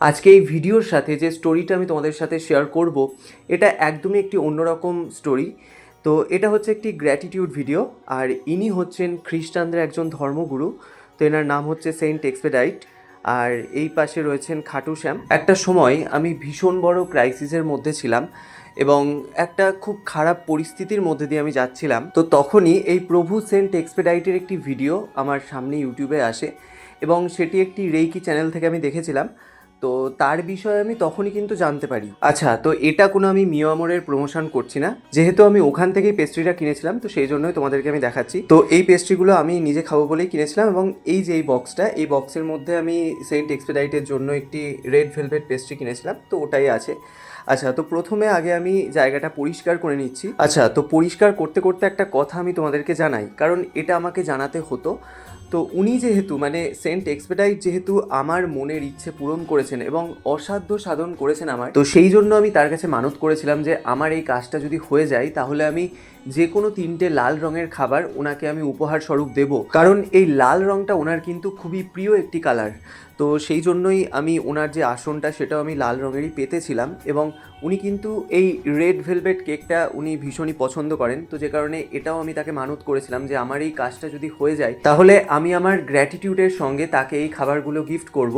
আজকে এই ভিডিওর সাথে যে স্টোরিটা আমি তোমাদের সাথে শেয়ার করব, এটা একদমই একটি অন্যরকম স্টোরি তো এটা হচ্ছে একটি গ্র্যাটিটিউড ভিডিও আর ইনি হচ্ছেন খ্রিস্টানদের একজন ধর্মগুরু। তো এনার নাম হচ্ছে সেন্ট এক্সপেডাইট আর এই পাশে রয়েছেন খাটু শ্যাম। একটা সময় আমি ভীষণ বড় ক্রাইসিসের মধ্যে ছিলাম এবং একটা খুব খারাপ পরিস্থিতির মধ্যে দিয়ে আমি যাচ্ছিলাম। তো তখনই এই প্রভু সেন্ট এক্সপেডাইটের একটি ভিডিও আমার সামনে ইউটিউবে আসে এবং সেটি একটি রেইকি চ্যানেল থেকে আমি দেখেছিলাম। তো তার বিষয়ে আমি তখনই কিন্তু জানতে পারি। আচ্ছা তো এটা কোনো আমি মিয়ামরের প্রমোশন করছি না। যেহেতু আমি ওখান থেকেই পেস্ট্রিটা কিনেছিলাম, তো সেই জন্যই তোমাদেরকে আমি দেখাচ্ছি। তো এই পেস্ট্রিগুলো আমি নিজে খাব বলেই কিনেছিলাম এবং এই যে এই বক্সটা এই বক্সের মধ্যে আমি সেন্ট এক্সপেডাইটের জন্য একটি রেড ভেলভেট পেস্ট্রি কিনেছিলাম, তো ওটাই আছে। আচ্ছা তো প্রথমে আগে আমি জায়গাটা পরিষ্কার করে নিচ্ছি। আচ্ছা তো পরিষ্কার করতে করতে একটা কথা আমি তোমাদেরকে জানাই, কারণ এটা আমাকে জানাতে হতো। তো উনি যেহেতু মানে সেন্ট এক্সপেডাইট যেহেতু আমার মনের ইচ্ছে পূরণ করেছেন এবং অসাধ্য সাধন করেছেন আমার তো সেই জন্য আমি তার কাছে মানত করেছিলাম যে আমার এই কাজটা যদি হয়ে যায় তাহলে আমি যে কোনো তিনটে লাল রঙের খাবার ওনাকে আমি উপহার স্বরূপ দেব। কারণ এই লাল রঙটা ওনার কিন্তু খুবই প্রিয় একটি কালার তো সেই জন্যই আমি ওনার যে আসনটা সেটাও আমি লাল রঙেরই পেতেছিলাম এবং উনি কিন্তু এই রেড ভেলভেট কেকটা উনি ভীষণই পছন্দ করেন। তো যে কারণে এটাও আমি তাকে মানত করেছিলাম যে আমার এই কাজটা যদি হয়ে যায়, তাহলে আমি আমার গ্র্যাটিটিউডের সঙ্গে তাকে এই খাবারগুলো গিফট করব।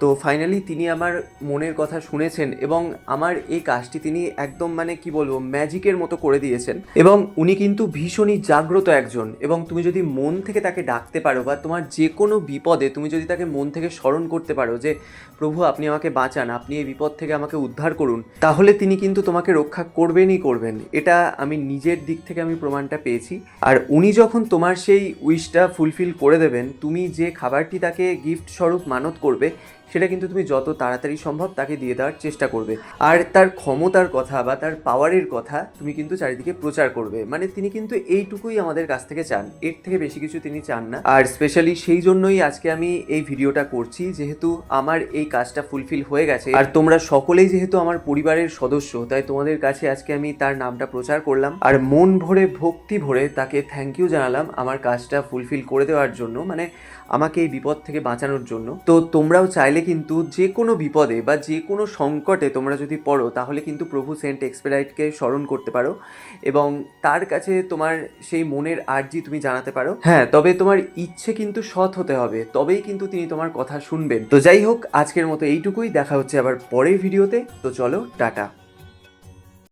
তো ফাইনালি তিনি আমার মনের কথা শুনেছেন এবং আমার এই কাজটি তিনি একদম মানে কি বলব ম্যাজিকের মতো করে দিয়েছেন। এবং উনি কিন্তু ভীষণই জাগ্রত একজন এবং তুমি যদি মন থেকে তাকে ডাকতে পারো বা তোমার যে কোনো বিপদে তুমি যদি তাকে মন থেকে স্মরণ করতে পারো যে, প্রভু, আপনি আমাকে বাঁচান, আপনি এই বিপদ থেকে আমাকে উদ্ধার করুন, তাহলে তিনি কিন্তু তোমাকে রক্ষা করবেনই করবেন। এটা আমি নিজের দিক থেকে আমি প্রমাণটা পেয়েছি। আর উনি যখন তোমার সেই উইশটা ফুলফিল করে দেবেন, তুমি যে খাবারটি তাকে গিফট স্বরূপ মানত করবে সেটা কিন্তু তুমি যত তাড়াতাড়ি সম্ভব তাকে দিয়ে দেওয়ার চেষ্টা করবে। আর তার ক্ষমতার কথা বা তার পাওয়ারের কথা তুমি কিন্তু চারিদিকে প্রচার করবে। মানে তিনি কিন্তু এইটুকুই আমাদের কাছ থেকে চান। এর থেকে বেশি কিছু তিনি চান না। আর স্পেশালি সেই জন্যই আজকে আমি এই ভিডিওটা করছি, যেহেতু আমার এই কাজটা ফুলফিল হয়ে গেছে। আর তোমরা সকলেই যেহেতু আমার পরিবারের সদস্য, তাই তোমাদের কাছে আজকে আমি তার নামটা প্রচার করলাম। আর মন ভরে, ভক্তি ভরে তাকে থ্যাংক ইউ জানালাম আমার কাজটা ফুলফিল করে দেওয়ার জন্য মানে আমাকে এই বিপদ থেকে বাঁচানোর জন্য। তো তোমরাও চাইলে কিন্তু যে কোনো বিপদে বা যে কোনো সংকটে তোমরা যদি পড়ো, তাহলে কিন্তু প্রভু সেন্ট এক্সপেরাইটকে স্মরণ করতে পারো এবং তার কাছে তোমার সেই মনের আর্জি তুমি জানাতে পারো। হ্যাঁ তবে তোমার ইচ্ছে কিন্তু সৎ হতে হবে, তবেই কিন্তু তিনি তোমার কথা শুনবেন। তো যাই হোক, আজকের মতো এইটুকুই। দেখা হচ্ছে আবার পরের ভিডিওতে। তো চলো, টাটা।